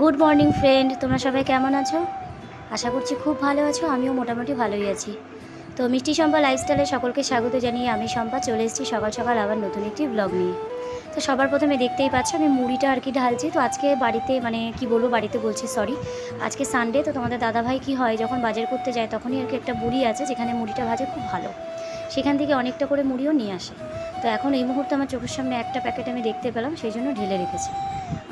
Good morning friend তোমরা সবাই কেমন আছো? আশা করছি খুব ভালো আছো, আমিও মোটামুটি ভালোই আছি। তো মিষ্টি সম্পা লাইফস্টাইলে সকলকে স্বাগত জানিয়ে আমি সম্পা চলে এসেছি সকাল সকাল আবার নতুন একটি ব্লগ নিয়ে। তো সবার প্রথমে দেখতেই পাচ্ছ, আমি মুড়িটা আর কি ঢালছি। তো আজকে বাড়িতে মানে কি বলব, বাড়িতে বলছি সরি আজকে সানডে তো তোমাদের দাদাভাই কি হয়, যখন বাজার করতে যায়, তখনই আর কি একটা বুড়ি আছে, যেখানে মুড়িটা ভাজে খুব ভালো। সেখান থেকে অনেকটা করে মুড়িও নিয়ে আসে। তো এখন এই মুহূর্তে আমার চোখের সামনে একটা প্যাকেট আমি দেখতে পেলাম, সেই জন্য ঢেলে রেখেছি।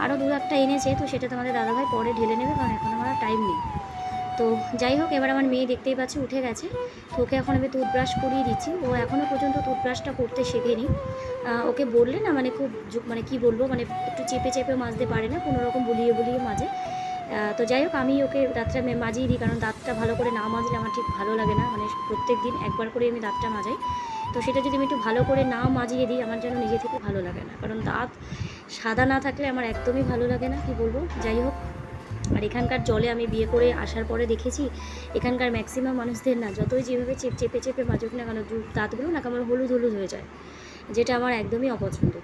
আরও দু একটা এনেছে, তো সেটা তোমাদের দাদাভাই পরে ঢেলে নেবে, কারণ এখন আমার টাইম নেই। তো যাই হোক, এবার আমার মেয়ে দেখতেই পাচ্ছি, উঠে গেছে। তো ওকে এখন আমি টুথব্রাশ করিয়ে দিচ্ছি। ও এখনও পর্যন্ত টুথব্রাশটা করতে শেখেনি। ওকে বললে না মানে খুব মানে কি বলব মানে একটু চেপে চেপে মাজতে পারে না, কোনো রকম বুলিয়ে বুলিয়ে মাজে। তো যাই হোক, আমি ওকে দাঁতটা মাজিয়ে দিই, কারণ দাঁতটা ভালো করে না মাজলে আমার ঠিক ভালো লাগে না। মানে প্রত্যেক দিন একবার করে আমি দাঁতটা মাজাই। তো সেটা যদি আমি একটু ভালো করে না মাজিয়ে দিই, আমার যেন নিজে থেকে ভালো লাগে না। কারণ দাঁত সাদা না থাকলে আমার একদমই ভালো লাগে না, কি বলব? যাই হোক, আর এখানকার জলে আমি বিয়ে করে আসার পরে দেখেছি, এখানকার ম্যাক্সিমাম মানুষদের না যতই যেভাবে চেপ চেপে চেপে মাজুক না কেন দাঁতগুলো না কেমন হলুদ হলুদ হয়ে যায়, যেটা আমার একদমই অপছন্দ।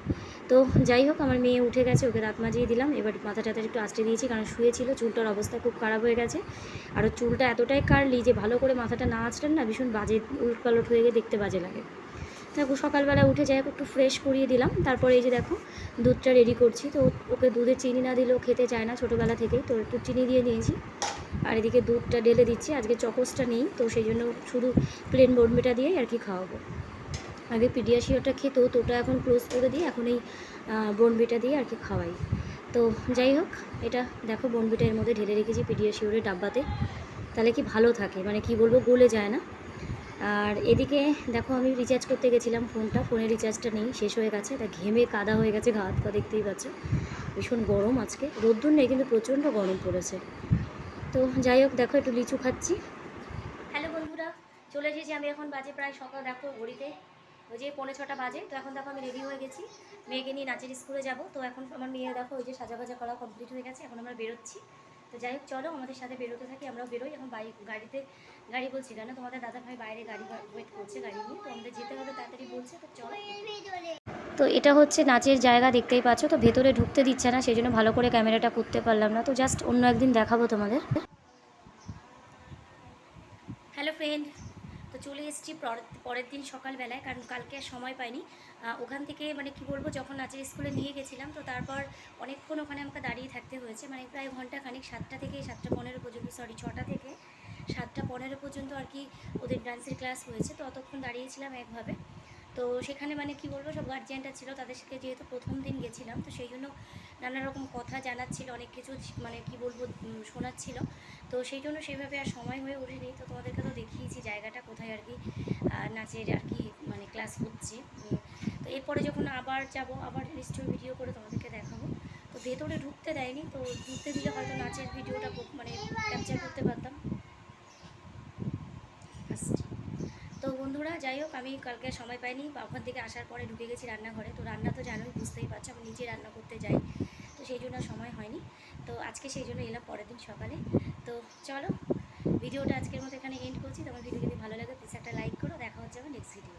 তো যাই হোক, আমার মেয়ে উঠে গেছে, ওকে দাঁত মাজিয়ে দিলাম। এবার মাথা টাথা একটু আঁচড়ে দিয়েছি, কারণ শুয়েছিল চুলটার অবস্থা খুব খারাপ হয়ে গেছে। আর চুলটা এতটাই কারলি যে ভালো করে মাথাটা না আঁচড়েন না ভীষণ বাজে উলট পালট হয়ে গিয়ে দেখতে বাজে লাগে। দেখো, সকালবেলা উঠে যাই একটু ফ্রেশ করিয়ে দিলাম। তারপরে এই যে দেখো, দুধটা রেডি করছি। তো ওকে দুধে চিনি না দিলেও খেতে চায় না ছোটোবেলা থেকেই, তো একটু চিনি দিয়ে নিয়েছি। আর এদিকে দুধটা ঢেলে দিচ্ছি, আজকে চকোসটা নেই, তো সেই জন্য শুধু প্লেন বর্মিটা দিয়েই আর কি খাওয়াবো। আগে পিডিয়াশিওটা খেত, তো ওটা এখন ক্লোজ করে দিয়ে এখন এই বনবিটা দিয়ে আর কি খাওয়াই। তো যাই হোক, এটা দেখো বনবিটা এর মধ্যে ঢেলে রেখেছি পিডিয়াশিওরের ডাব্বাতে। তাহলে কি ভালো থাকে? মানে কি বলব, গলে যায় না। আর এদিকে দেখো আমি রিচার্জ করতে গেছিলাম ফোনটা ফোনের রিচার্জটা নেই, শেষ হয়ে গেছে। তা ঘেমে কাদা হয়ে গেছে ঘা পা দেখতেই পাচ্ছ। ভীষণ গরম আজকে। রোদ্দুর নেই, কিন্তু প্রচণ্ড গরম পড়েছে। তো যাই হোক, দেখো একটু লিচু খাচ্ছি। হ্যালো বন্ধুরা, চলে এসেছি আমি এখন বাজে প্রায় সকাল, দেখো ঘড়িতে। ওই যে পৌনে ছটা বাজে, তো এখন দেখো আমি রেডি হয়ে গেছি। মেয়েকে নিয়ে নাচের স্কুলে যাব। তো এখন আমার মেয়ে দেখো ওই যে সাজা বাজা করা কমপ্লিট হয়ে গেছে, এখন আমরা বেরোচ্ছি। তো যাই হোক, চলো আমাদের সাথে বেরোতে থাকি, আমরাও বেরোই। এখন বাইক গাড়িতে গাড়ি বলছি কেন? তোমাদের দাদা ভাই বাইরে গাড়ি ওয়েট করছে গাড়ি নিয়ে, তো আমাদের যেতে হবে তাড়াতাড়ি বলছে, তো চলো। তো এটা হচ্ছে নাচের জায়গা দেখতেই পাচ্ছ, তো ভেতরে ঢুকতে দিচ্ছে না, সেই জন্য ভালো করে ক্যামেরাটা করতে পারলাম না। তো জাস্ট অন্য একদিন দেখাবো তোমাদের। হ্যালো ফ্রেন্ড চলে এসেছি পর- পরের দিন সকালবেলায়, কারণ কালকে আর সময় পাইনি। ওখান থেকে মানে কি বলব, যখন নাচের স্কুলে নিয়ে গেছিলাম, তো তারপর অনেকক্ষণ ওখানে আমাকে দাঁড়িয়ে থাকতে হয়েছে। মানে প্রায় ঘণ্টা খানিক সাতটা থেকে সাতটা পনেরো পর্যন্ত সরি ছটা থেকে সাতটা পনেরো পর্যন্ত আর কি ওদের ডান্সের ক্লাস হয়েছে। তো অতক্ষণ দাঁড়িয়েছিলাম একভাবে। তো সেখানে মানে কি বলব, সব গার্জিয়ানটা ছিল, তাদের সাথে যেহেতু প্রথম দিন গেছিলাম, তো সেই জন্য নানা রকম কথা জানাচ্ছিল, অনেক কিছু মানে কি বলব শোনাচ্ছিল। তো সেই জন্য সেভাবে আর সময় হয়ে ওঠেনি। তো তোমাদেরকে তো দেখিয়েছি জায়গাটা আর কি নাচের আর কি মানে ক্লাস হচ্ছে। তো এরপরে যখন আবার যাব, আবার নিশ্চয়ই ভিডিও করে তোমাদেরকে দেখাবো। তো ভেতরে ঢুকতে দেয়নি, তো ঢুকতে দিলে হয়তো নাচের ভিডিওটা মানে ক্যাপচার করতে পারতাম। তো বন্ধুরা, যাই হোক, আমি কালকে সময় পাইনি, ওখান থেকে আসার পরে ঢুকে গেছি রান্নাঘরে। তো রান্না তো জানোই, বুঝতেই পারছ, আমি নিজে রান্না করতে যাই। তো সেই জন্য সময় হয়নি। তো আজকে সেই জন্য এলাম পরের দিন সকালে। তো চলো ভিডিওটা আজকের মতো এখানে এন্ড করছি। তোমার ভিডিও যদি ভালো লাগে প্লিজ একটা লাইক করো। দেখা হচ্ছে আমার নেক্সট ভিডিও